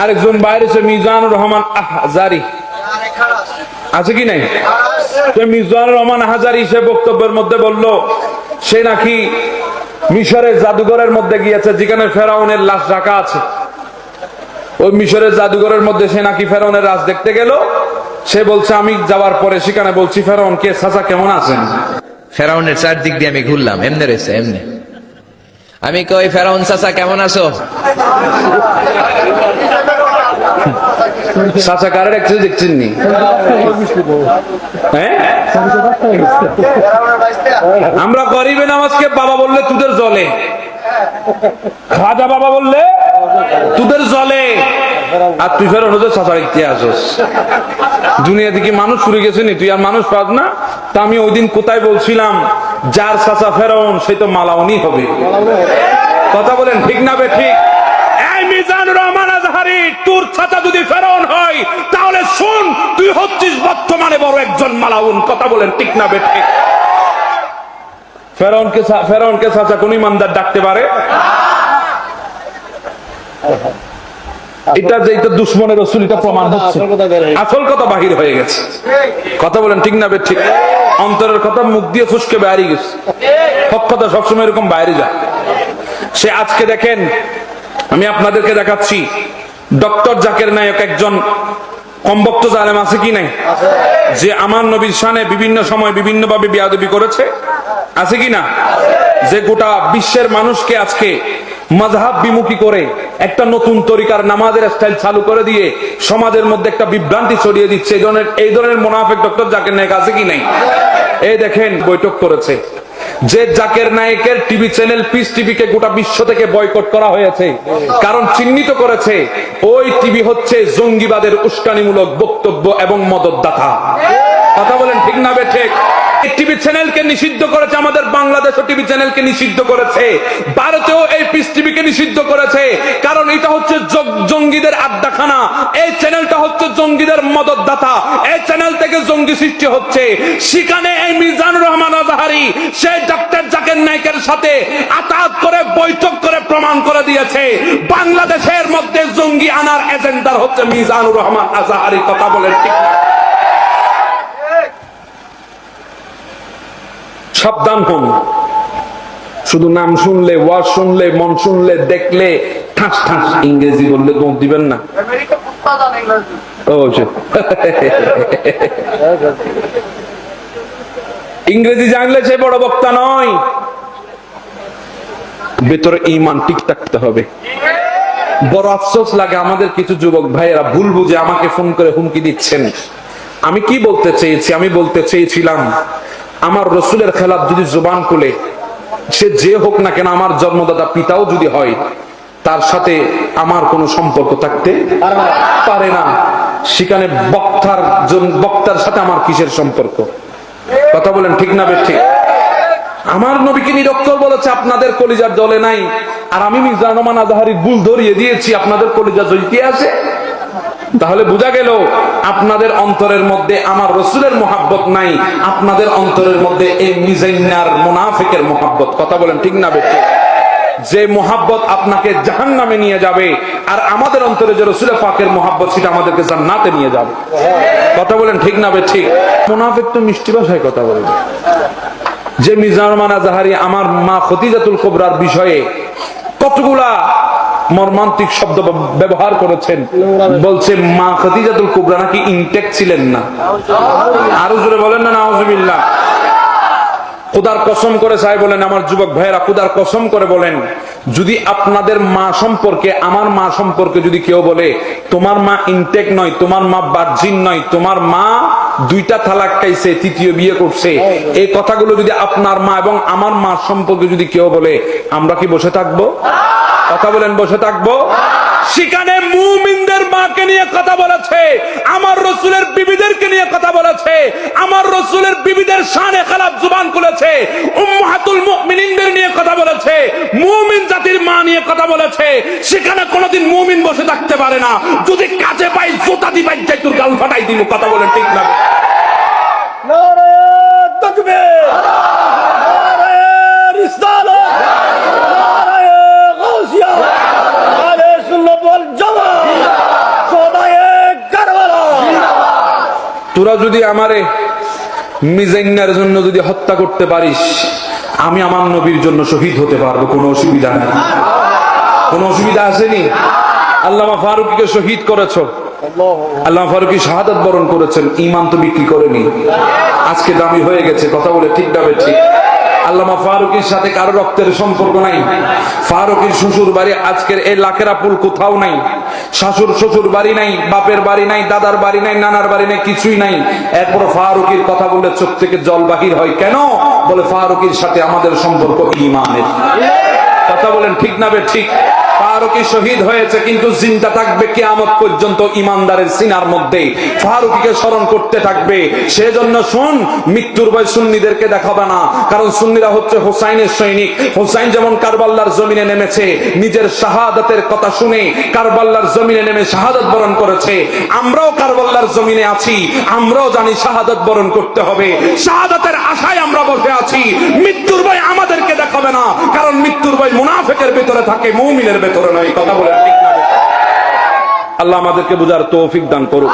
আরেকজন বাইরে মিজানুর রহমান আহজারি। আছে কি নাই? তো মিজানুর রহমান আহজারি সে বক্তব্যের মধ্যে বলল, সে নাকি মিশরের জাদুঘরের মধ্যে গিয়েছে, যেখানে ফেরাউনের লাশ রাখা আছে। ওই মিশরের জাদুঘরের মধ্যে সে নাকি ফেরাউনের রাজ দেখতে গেল। সে বলছে, আমি যাওয়ার পরে সেখানে বলছি, ফেরাউন কে? চাচা কেমন আছেন? ফেরাউনের চারদিক দিয়ে আমি ঘুরলাম, এমনি রয়েছে, এমনি। আমি কই, ফেরাউন চাচা কেমন আছো? চাচা কারে দেখছে দেখছেন নি। হ্যাঁ? আমরা গরিবে নামাজকে বাবা বললে তোদের জলে। খাজা বাবা বললে তোদের জলে। আর তুই ফের অনুযায়ী চাচা দেখতে আসস। দুনিয়া থেকে মানুষ শুরু গেছে নি, তুই আর মানুষ পাস না। তা আমি ওই দিন কোথায় বলছিলাম, যার চাচা ফেরাউন সে তো মালাউনি হবে। কথা বলেন, ঠিক না বে ঠিক? আজহারি তোর ছাতা যদি ফেরাউন হয় তাহলে শুন তুই হচ্ছিস বর্তমানে বড় একজন মালাউন। কথা বলেন ঠিক না বে ঠিক ফেরাউনকে ফেরাউনকে চাচা কোন ইমানদার ডাকতে পারে? এটা যে এটা দুশ্মনের রসুল এটা প্রমাণ হচ্ছে। আসল কথা বাহির হয়ে গেছে। কথা বলেন ঠিক না বে ঠিক অন্তরের কথা মুখ দিয়ে ফুসকে বাইরে গেছে। সব কথা সবসময় এরকম বাইরে যায়। সে আজকে দেখেন আমি আপনাদেরকে দেখাচ্ছি ডক্টর জাকের নায়ক একজন কমবক্ত জালেম আছে কি নাই? যে আমার নবীর শানে বিভিন্ন সময় বিভিন্ন ভাবে বিয়াদবি করেছে? আছে কি না? যে গোটা বিশ্বের মানুষকে আজকে মজহাব বিমুখী করে একটা নতুন তরিকার নামাজের স্টাইল চালু করে দিয়ে সমাজের মধ্যে একটা বিভ্রান্তি ছড়িয়ে দিচ্ছে। এই ধরনের এই ধরনের মোনাফেক ডক্টর জাকের নায়ক আছে কি নাই? এই দেখেন বৈঠক করেছে। যে জাকের নায়কের টিভি চ্যানেল পিস টিভিকে গোটা বিশ্ব থেকে বয়কট করা হয়েছে। কারণ চিহ্নিত করেছে টিভি হচ্ছে জঙ্গিবাদের উস্কানিমূলক বক্তব্য এবং মদতদাতা। কথা বলেন ঠিক না ঠিক? টিভি চ্যানেলকে নিষিদ্ধ করেছে, আমাদের বাংলাদেশও টিভি চ্যানেলকে নিষিদ্ধ করেছে। ভারতেও এই পিস টিভিকে নিষিদ্ধ করেছে। কারণ এটা হচ্ছে জঙ্গিদের আড্ডাখানা। এই চ্যানেলটা হচ্ছে জঙ্গিদের মদতদাতা। এই চ্যানেল থেকে জঙ্গি সৃষ্টি হচ্ছে। সেখানে এই মিজানুর রহমান আজাহারি, সেই ডক্টর জাকের নায়কের সাথে আতাত করে, বৈঠক করে প্রমাণ করে দিয়েছে। বাংলাদেশের মধ্যে জঙ্গি আনার এজেন্ডার হচ্ছে মিজানুর রহমান আজাহারি। কথা বলেন ঠিক না? সাবধান হন। শুধু নাম শুনলে, ওয়াজ শুনলে, মন শুনলে, দেখলে, ঠাস ঠাস ইংরেজি বললে দোষ দিবেন না। ইংরেজি জানলে সে বড় বক্তা নয়। ভেতরে ইমান ঠিক থাকতে হবে। বড় আফসোস লাগে আমাদের কিছু যুবক ভাইয়েরা ভুল বুঝে আমাকে ফোন করে হুমকি দিচ্ছেন। আমি কি বলতে চেয়েছি? আমি বলতে চেয়েছিলাম। আমার রসুলের খেলাফ যদি জোবান খুলে, সে যে হোক না কেন আমার জন্মদাতা পিতাও যদি হয়, তার সাথে আমার কোনো সম্পর্ক থাকতে পারে না। সেখানে বক্তার বক্তার সাথে আমার কিসের সম্পর্ক? কথা বলেন ঠিক না বে ঠিক আমার নবীকে নিরক্ষর বলেছে, আপনাদের কলিজার দলে নাই। আর আমি মির্জা রহমান আজাহারি গুল ধরিয়ে দিয়েছি, আপনাদের কলিজা জ্বলতে আছে। তাহলে বোঝা গেল আপনাদের অন্তরের মধ্যে আমার রসুলের মোহাব্বত নাই, আপনাদের অন্তরের মধ্যে এই মিজাইনার মুনাফিকের মোহাব্বত। কথা বলেন ঠিক না বেঠে যে মোহাব্বত আপনাকে জাহান নামে নিয়ে যাবে, আর আমাদের অন্তরে যে রসুলের পাকের মোহাব্বত, সেটা আমাদেরকে জান্নাতে নিয়ে যাবে। কথা বলেন ঠিক না ঠিক মুনাফিক তো মিষ্টি ভাষায় কথা বলবে যে মিজানুরমান আজাহারি আমার মা খতিজাতুল কোবরার বিষয়ে কতগুলা মর্মান্তিক শব্দ ব্যবহার করেছেন। বলছে, মা খতিজাতুল কোবরা নাকি ইনটেক ছিলেন না। আরও জোরে বলেন না, নাউজুবিল্লাহ। খুদার কসম করে চাই বলেন, আমার যুবক ভাইয়েরা খুদার কসম করে বলেন, যদি আপনাদের মা সম্পর্কে, আমার মা সম্পর্কে যদি কেউ বলে, তোমার মা ইনটেক নয়, তোমার মা বার্জিন নয়, তোমার মা দুইটা তালাক খাইছে, তৃতীয় বিয়ে করছে, এই কথাগুলো যদি আপনার মা এবং আমার মা সম্পর্কে যদি কেউ বলে, আমরা কি বসে থাকব? কথা বলেন, বসে থাকব। সেখানে মুমিনদের মাকে নিয়ে কথা বলেছে, আমার রসুলের বিবিদেরকে নিয়ে কথা বলেছে, আমার রসুলের বিবিদের শানে খারাপ জুবান খুলেছে, উম্মাহাতুল মুমিনিনদের নিয়ে কথা বলেছে, মুমিন জাতির মা নিয়ে কথা বলেছে। সেখানে কোনোদিন মুমিন বসে থাকতে পারে না। যদি কাজে পাই, জোতা দি পাই যাই গাল ফাটাই দিব কথা বলেন ঠিক না। তোরা যদি আমারে মিজাইনার জন্য যদি হত্যা করতে পারিস, আমি আমার নবীর জন্য শহীদ হতে পারব, কোনো অসুবিধা নেই। কোনো অসুবিধা আসেনি? আল্লামা ফারুককে শহীদ করেছ? আল্লাহ ফারুকি শাহাদাত বরণ করেছেন ইমান তো বিক্রি করেনি। আজকে দামি হয়ে গেছে, কথা বলে ঠিক যাবে ঠিক। আল্লামা ফারুকের সাথে কারও রক্তের সম্পর্ক নাই। ফারুকের শ্বশুর বাড়ি আজকের এই লাখেরা পুল কোথাও নাই। শাশুর শ্বশুর বাড়ি নাই, বাপের বাড়ি নাই, দাদার বাড়ি নাই, নানার বাড়ি নাই, কিছুই নাই। এরপর ফারুকের কথা বলে চোখ থেকে জল বাহির হয়। কেন? বলে ফারুকের সাথে আমাদের সম্পর্ক ইমানের। কথা বলেন ঠিক না বে ঠিক? ফারুকি শহীদ হয়েছে, কিন্তু জিন্দা থাকবে কিয়ামত পর্যন্ত ইমানদারের সিনার মধ্যে ফারুকিকে স্মরণ করতে থাকবে। সেজন্য শুন, মৃত্যুর ভয় সুন্নিদেরকে দেখাবে না। কারণ সুন্নিরা হচ্ছে হোসাইনের সৈনিক। হোসাইন যেমন কারবাল্লার জমিনে নেমেছে, নিজের শাহাদাতের কথা শুনে কারবাল্লার জমিনে নেমে শাহাদাত বরণ করেছে। আমরাও কারবাল্লার জমিনে আছি, আমরাও জানি শাহাদাত বরণ করতে হবে। শাহাদাতের আশায় আমরা বসে আছি। মৃত্যুর ভয় আমাদেরকে দেখাবে না। কারণ মৃত্যুর ভয় মুনাফেকের ভেতরে থাকে, মৌমিনের ভেতরে নয় কথা বলে ঠিক আল্লাহ আমাদেরকে বুঝার তৌফিক দান করুক।